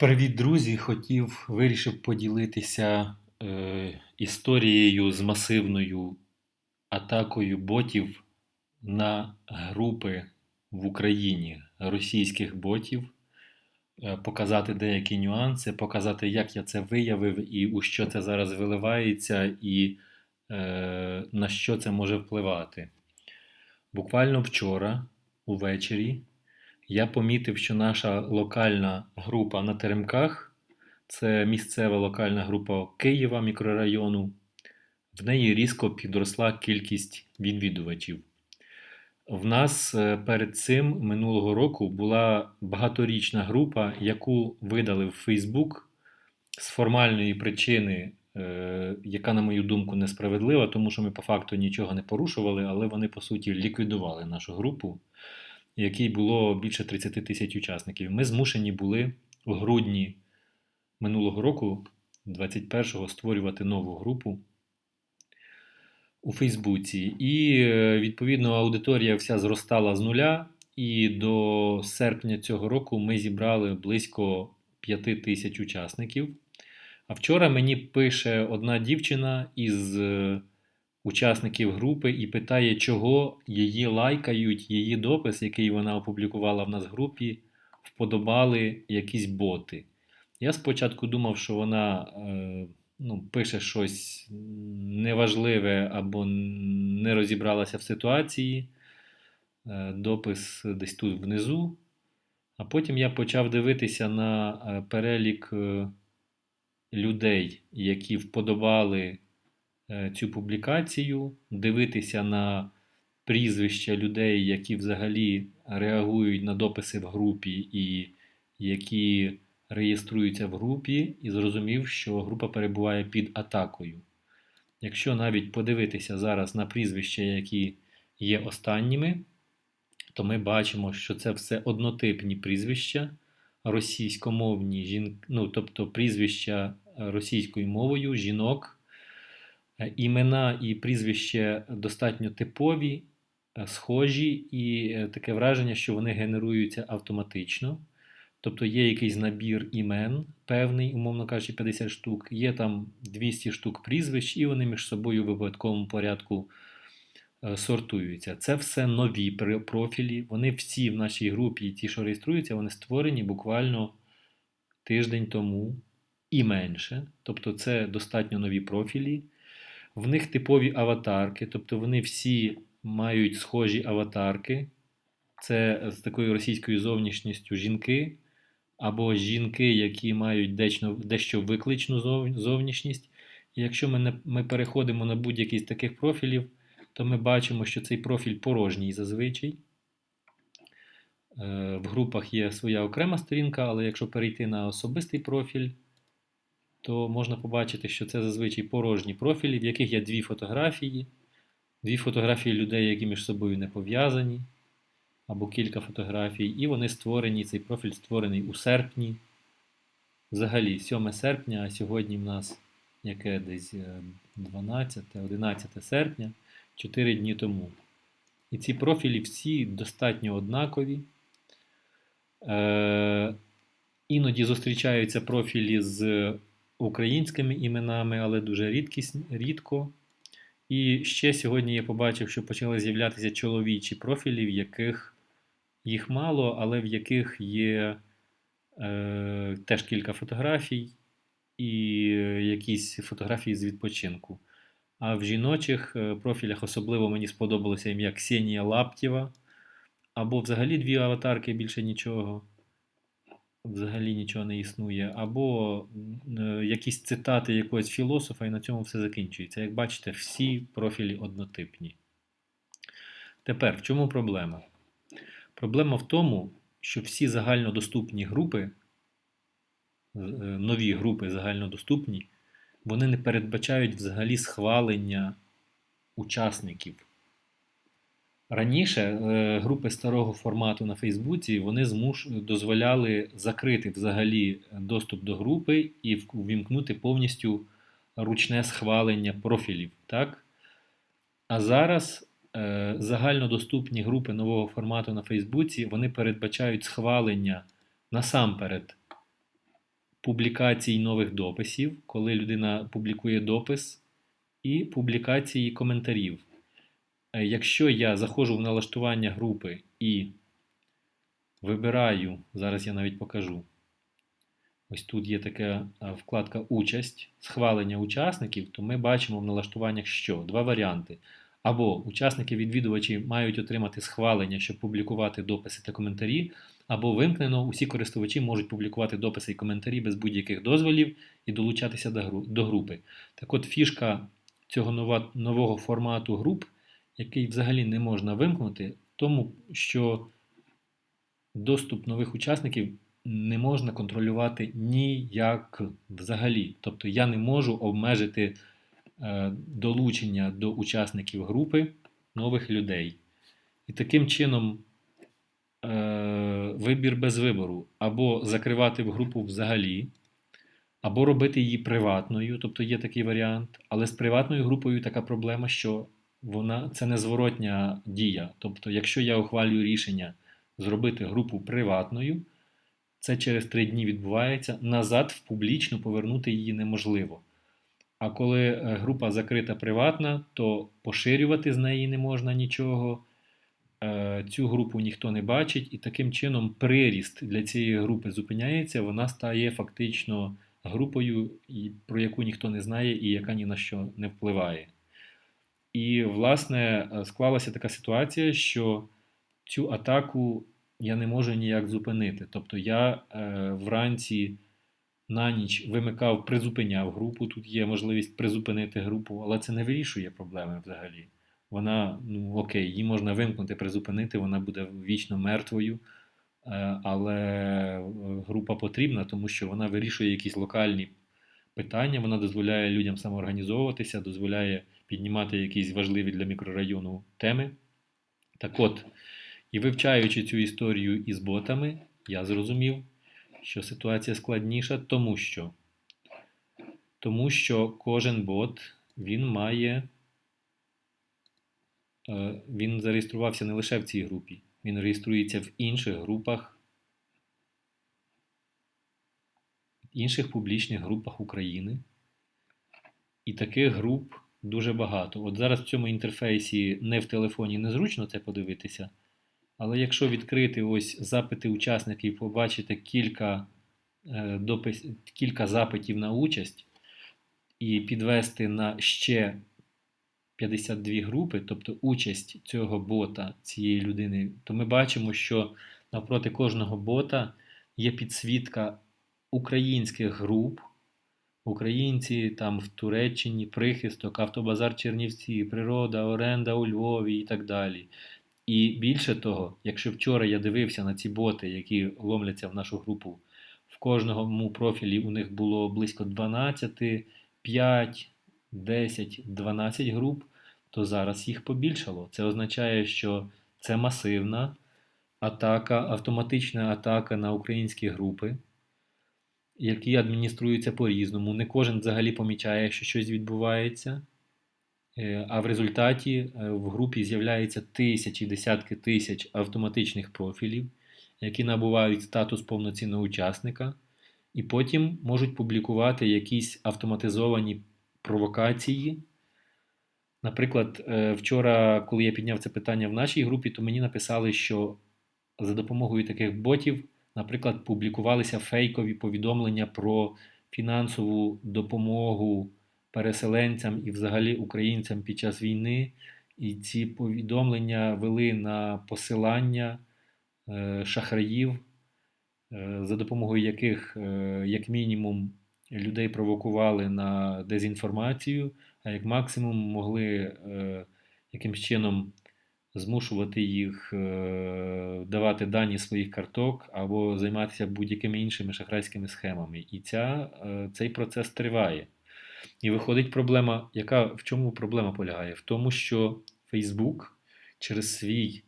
Привіт, друзі! Хотів, вирішив поділитися е, історією з масивною атакою ботів на групи в Україні російських ботів, е, показати деякі нюанси, показати, як я це виявив і у що це зараз виливається, і е, на що це може впливати. Буквально вчора, увечері, я помітив, що наша локальна група на Теремках, це місцева локальна група Києва мікрорайону, в неї різко підросла кількість відвідувачів. В нас е, перед цим минулого року була багаторічна група, яку видали в Facebook з формальної причини, е, яка, на мою думку, несправедлива, тому що ми по факту нічого не порушували, але вони, по суті, ліквідували нашу групу якій було більше 30 тисяч учасників. Ми змушені були у грудні минулого року, 21-го, створювати нову групу у Фейсбуці. І, е, відповідно, аудиторія вся зростала з нуля. І до серпня цього року ми зібрали близько 5 тисяч учасників. А вчора мені пише одна дівчина із е, учасників групи і питає, чого її лайкають, її допис, який вона опублікувала в нас в групі, вподобали якісь боти. Я спочатку думав, що вона е, ну, пише щось неважливе або не розібралася в ситуації. Е, допис десь тут внизу. А потім я почав дивитися на е, перелік е, людей, які вподобали цю публікацію, дивитися на прізвища людей, які взагалі реагують на дописи в групі і які реєструються в групі, і зрозумів, що група перебуває під атакою. Якщо навіть подивитися зараз на прізвища, які є останніми, то ми бачимо, що це все однотипні прізвища, російськомовні жінки, ну, тобто прізвища російською мовою жінок, Е, імена і прізвище достатньо типові, е, схожі, і е, таке враження, що вони генеруються автоматично. Тобто є якийсь набір імен, певний, умовно кажучи, 50 штук, є там 200 штук прізвищ, і вони між собою в випадковому порядку сортуються. Це все нові профілі. Вони всі в нашій групі, ті, що реєструються, вони створені буквально тиждень тому і менше. Тобто це достатньо нові профілі. В них типові аватарки, тобто вони всі мають схожі аватарки. Це з такою російською зовнішністю жінки, або жінки, які мають дещо, дещо викличну зовнішність. І якщо ми, ми переходимо на будь-який з таких профілів, то ми бачимо, що цей профіль порожній зазвичай. Е, в групах є своя окрема сторінка, але якщо перейти на особистий профіль, то можна побачити, що це зазвичай порожні профілі, в яких є дві фотографії, дві фотографії людей, які між собою не пов'язані, або кілька фотографій, і вони створені, цей профіль створений у серпні. Взагалі, 7 серпня, а сьогодні в нас яке десь 12-11 е, серпня, 4 дні тому. І ці профілі всі достатньо однакові. Е, Іноді зустрічаються профілі з українськими іменами, але дуже рідкість, рідко. І ще сьогодні я побачив, що почали з'являтися чоловічі профілі, в яких їх мало, але в яких є е, теж кілька фотографій і якісь фотографії з відпочинку. А в жіночих е, профілях особливо мені сподобалося ім'я Ксенія Лаптєва, або взагалі дві аватарки більше нічого взагалі нічого не існує, або е, якісь цитати якогось філософа, і на цьому все закінчується. Як бачите, всі профілі однотипні. Тепер, в чому проблема? Проблема в тому, що всі загальнодоступні групи, е, нові групи загальнодоступні, вони не передбачають взагалі схвалення учасників. Раніше е, групи старого формату на Фейсбуці вони змуш... дозволяли закрити взагалі доступ до групи і ввімкнути повністю ручне схвалення профілів. Так? А зараз е, загальнодоступні групи нового формату на Фейсбуці вони передбачають схвалення насамперед публікацій нових дописів, коли людина публікує допис, і публікації коментарів. Е, Якщо я заходжу в налаштування групи і вибираю, зараз я навіть покажу. Ось тут є така е, вкладка Участь, схвалення учасників, то ми бачимо в налаштуваннях що? Два варіанти. Або учасники-відвідувачі мають отримати схвалення, щоб публікувати дописи та коментарі, або вимкнено усі користувачі можуть публікувати дописи і коментарі без будь-яких дозволів і долучатися до групи. Так от фішка цього нового формату груп, який взагалі не можна вимкнути, тому, що доступ нових учасників не можна контролювати ніяк взагалі. Тобто я не можу обмежити е, долучення до учасників групи нових людей. І таким чином е, вибір без вибору або закривати в групу взагалі, або робити її приватною, тобто є такий варіант. Але з приватною групою така проблема, що вона це незворотня дія. Тобто, якщо я ухвалюю рішення зробити групу приватною, це через три дні відбувається. Назад в публічну повернути її неможливо. А коли е, група закрита приватна, то поширювати з неї не можна нічого. Е, Цю групу ніхто не бачить, і таким чином приріст для цієї групи зупиняється, вона стає фактично групою, про яку ніхто не знає і яка ні на що не впливає. І, власне, е, склалася така ситуація, що цю атаку я не можу ніяк зупинити. Тобто я е, вранці на ніч вимикав, призупиняв групу. Тут є можливість призупинити групу, але це не вирішує проблеми взагалі. Вона, ну окей, її можна вимкнути, призупинити, вона буде вічно мертвою. Е, Але група потрібна, тому що вона вирішує якісь локальні питання, вона дозволяє людям самоорганізовуватися, дозволяє піднімати якісь важливі для мікрорайону теми. Так от, і вивчаючи цю історію із ботами, я зрозумів, що ситуація складніша, тому що, тому що кожен бот він має, е, він зареєструвався не лише в цій групі, він реєструється в інших групах, інших публічних групах України. І таких груп дуже багато. От зараз в цьому інтерфейсі не в телефоні незручно це подивитися. Але якщо відкрити ось запити учасників, побачите кілька, е, допис, кілька запитів на участь і підвести на ще 52 групи, тобто участь цього бота, цієї людини, то ми бачимо, що навпроти кожного бота є підсвітка українських груп. Українці там в Туреччині, прихисток, автобазар Чернівці, природа, оренда у Львові і так далі. І більше того, якщо вчора я дивився на ці боти, які ломляться в нашу групу, в кожному профілі у них було близько 12, 5, 10, 12 груп, то зараз їх побільшало. Це означає, що це масивна атака, автоматична атака на українські групи, які адмініструються по-різному. Не кожен взагалі помічає, що щось відбувається. Е, А в результаті е, в групі з'являються тисячі, десятки тисяч автоматичних профілів, які набувають статус повноцінного учасника, і потім можуть публікувати якісь автоматизовані провокації. Наприклад, е, вчора, коли я підняв це питання в нашій групі, то мені написали, що за допомогою таких ботів, наприклад, публікувалися фейкові повідомлення про фінансову допомогу переселенцям і взагалі українцям під час війни. І ці повідомлення вели на посилання е, шахраїв, е, за допомогою яких, е, як мінімум, людей провокували на дезінформацію, а як максимум могли якимсь чином змушувати їх е, давати дані своїх карток або займатися будь-якими іншими шахрайськими схемами. І ця, е, цей процес триває. І виходить проблема, яка в чому проблема полягає? В тому, що Facebook через свій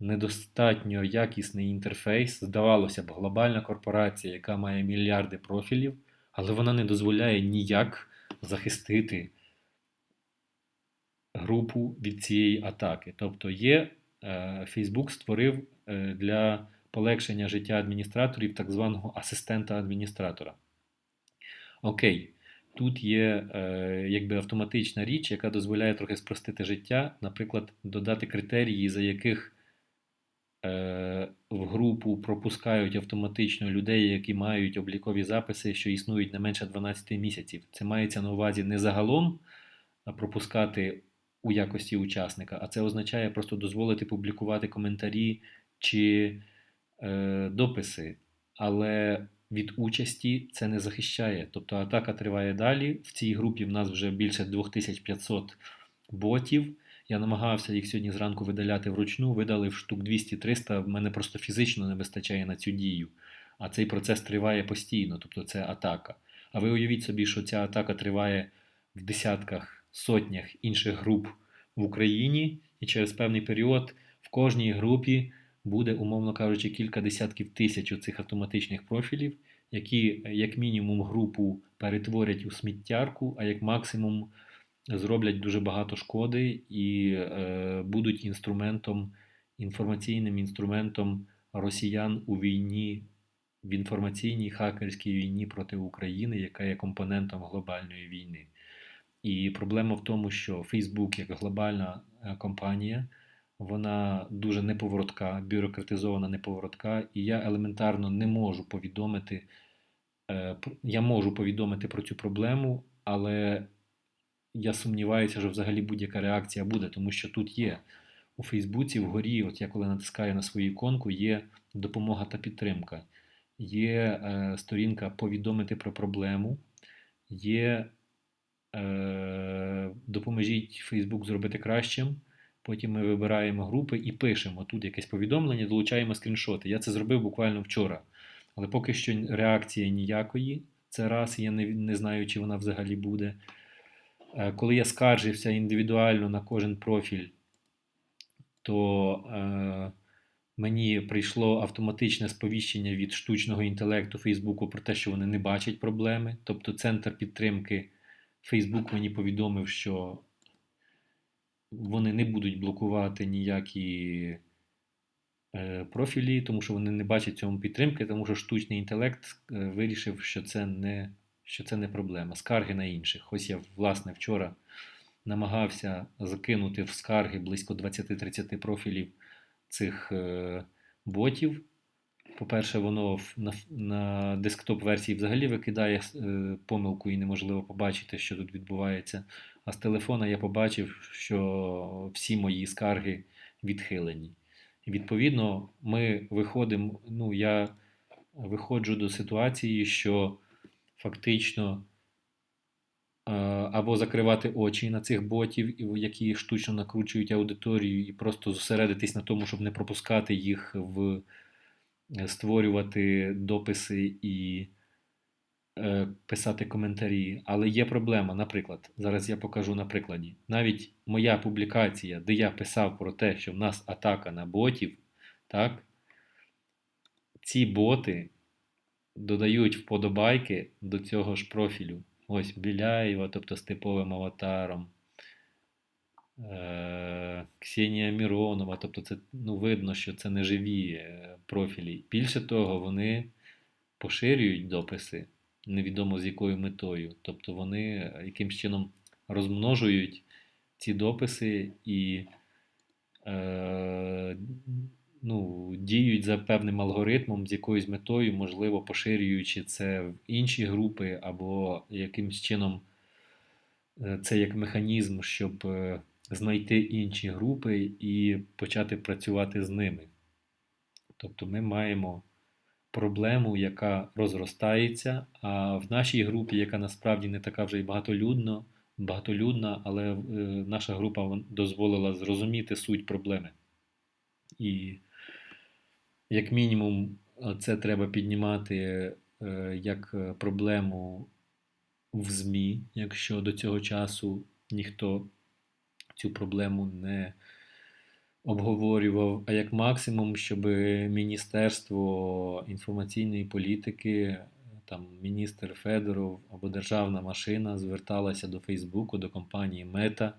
недостатньо якісний інтерфейс, здавалося б, глобальна корпорація, яка має мільярди профілів, але вона не дозволяє ніяк захистити групу від цієї атаки. Тобто є, е, Facebook створив е, для полегшення життя адміністраторів так званого асистента адміністратора. Окей, тут є е, якби автоматична річ, яка дозволяє трохи спростити життя, наприклад, додати критерії, за яких е, в групу пропускають автоматично людей, які мають облікові записи, що існують не менше 12 місяців. Це мається на увазі не загалом пропускати у якості учасника, а це означає просто дозволити публікувати коментарі чи е, дописи. Але від участі це не захищає. Тобто атака триває далі. В цій групі в нас вже більше 2500 ботів. Я намагався їх сьогодні зранку видаляти вручну, видалив штук 200-300, в мене просто фізично не вистачає на цю дію. А цей процес триває постійно, тобто це атака. А ви уявіть собі, що ця атака триває в десятках, сотнях інших груп в Україні, і через певний період в кожній групі буде, умовно кажучи, кілька десятків тисяч цих автоматичних профілів, які, як мінімум, групу перетворять у сміттярку, а як максимум зроблять дуже багато шкоди і е, будуть інструментом, інформаційним інструментом росіян у війні, в інформаційній хакерській війні проти України, яка є компонентом глобальної війни. І проблема в тому, що Facebook як глобальна е, компанія, вона дуже неповоротка, бюрократизована неповоротка, і я елементарно не можу повідомити. Е, я можу повідомити про цю проблему, але я сумніваюся, що взагалі будь-яка реакція буде, тому що тут є. У Фейсбуці вгорі, от я коли натискаю на свою іконку, є допомога та підтримка, є е, сторінка повідомити про проблему, є допоможіть Фейсбук зробити кращим. Потім ми вибираємо групи і пишемо тут якесь повідомлення, долучаємо скріншоти. Я це зробив буквально вчора. Але поки що реакції ніякої. Це раз, я не, не знаю, чи вона взагалі буде. Е, коли я скаржився індивідуально на кожен профіль, то е, мені прийшло автоматичне сповіщення від штучного інтелекту Фейсбуку про те, що вони не бачать проблеми. Тобто центр підтримки Фейсбук мені повідомив, що вони не будуть блокувати ніякі е, профілі, тому що вони не бачать цьому підтримки, тому що штучний інтелект е, вирішив, що це не що це не проблема. Скарги на інших. Ось я, власне, вчора намагався закинути в скарги близько 20-30 профілів цих е, ботів. По-перше, воно на на десктоп-версії взагалі викидає е, помилку і неможливо побачити, що тут відбувається. А з телефона я побачив, що всі мої скарги відхилені. Відповідно, ми виходимо. Ну, я виходжу до ситуації, що фактично е, або закривати очі на цих ботів, які штучно накручують аудиторію, і просто зосередитись на тому, щоб не пропускати їх в створювати дописи і е, писати коментарі. Але є проблема, наприклад, зараз я покажу на прикладі. Навіть моя публікація, де я писав про те, що в нас атака на ботів, так, ці боти додають вподобайки до цього ж профілю. Ось Біляєва, тобто з типовим аватаром. Е, Ксенія Міронова, тобто це ну, видно, що це не живі е, профілі. Більше того, вони поширюють дописи, невідомо з якою метою. Тобто вони якимсь чином розмножують ці дописи і е, ну, діють за певним алгоритмом, з якоюсь метою, можливо, поширюючи це в інші групи, або якимсь чином е, це як механізм, щоб е, знайти інші групи і почати працювати з ними. Тобто ми маємо проблему, яка розростається, а в нашій групі, яка насправді не така вже й багатолюдна, багатолюдна, але е, наша група дозволила зрозуміти суть проблеми. І як мінімум, це треба піднімати е, як е, проблему в ЗМІ, якщо до цього часу ніхто цю проблему не обговорював, а як максимум, щоб Міністерство інформаційної політики, там міністр Федоров або державна машина зверталася до Фейсбуку, до компанії Мета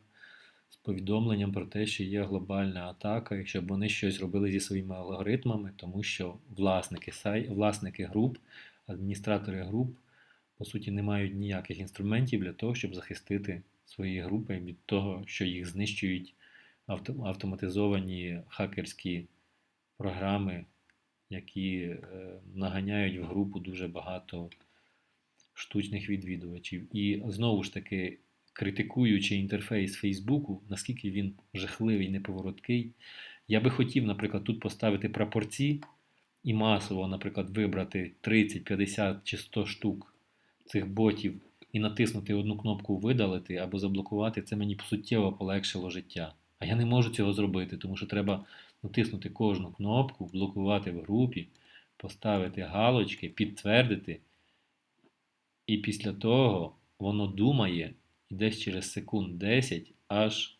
з повідомленням про те, що є глобальна атака, і щоб вони щось робили зі своїми алгоритмами, тому що власники сай, власники груп, адміністратори груп по суті, не мають ніяких інструментів для того, щоб захистити свої групи від того, що їх знищують автоматизовані хакерські програми, які е, наганяють в групу дуже багато штучних відвідувачів. І знову ж таки, критикуючи інтерфейс Фейсбуку, наскільки він жахливий, неповороткий, я би хотів, наприклад, тут поставити прапорці і масово, наприклад, вибрати 30, 50 чи 100 штук цих ботів і натиснути одну кнопку видалити або заблокувати, це мені суттєво полегшило життя. А я не можу цього зробити, тому що треба натиснути кожну кнопку, блокувати в групі, поставити галочки, підтвердити. І після того воно думає, і десь через секунд 10 аж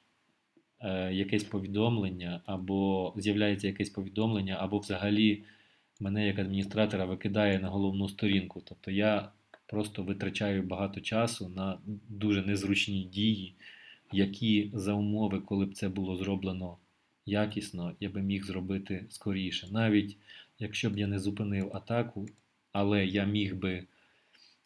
е, якесь повідомлення, або з'являється якесь повідомлення, або взагалі мене як адміністратора викидає на головну сторінку. Тобто я просто витрачаю багато часу на дуже незручні дії, які за умови, коли б це було зроблено якісно, я би міг зробити скоріше. Навіть якщо б я не зупинив атаку, але я міг би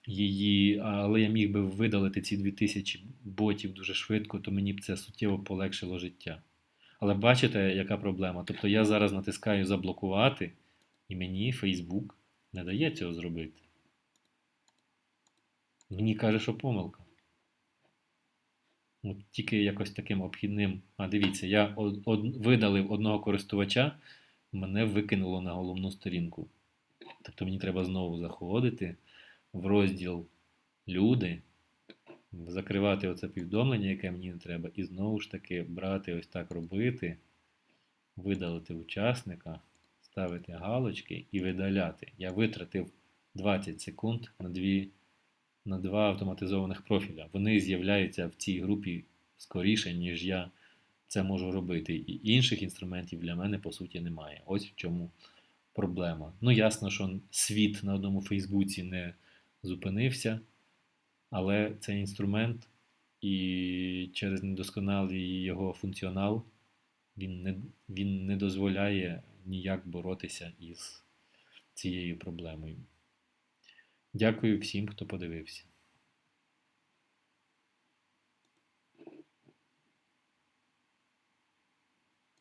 її, але я міг би видалити ці 2000 ботів дуже швидко, то мені б це суттєво полегшило життя. Але бачите, яка проблема? Тобто я зараз натискаю заблокувати, і мені Facebook не дає цього зробити. Мені каже, що помилка. От тільки якось таким обхідним. А дивіться, я од, од, видалив одного користувача, мене викинуло на головну сторінку. Тобто мені треба знову заходити в розділ Люди, закривати оце повідомлення, яке мені не треба, і знову ж таки брати ось так робити, видалити учасника, ставити галочки і видаляти. Я витратив 20 секунд на дві на два автоматизованих профіля. Вони з'являються в цій групі скоріше, ніж я це можу робити. І інших інструментів для мене, по суті, немає. Ось в чому проблема. Ну, ясно, що світ на одному Фейсбуці не зупинився, але цей інструмент і через недосконалий його функціонал він не, він не дозволяє ніяк боротися із цією проблемою. Дякую всім, хто подивився.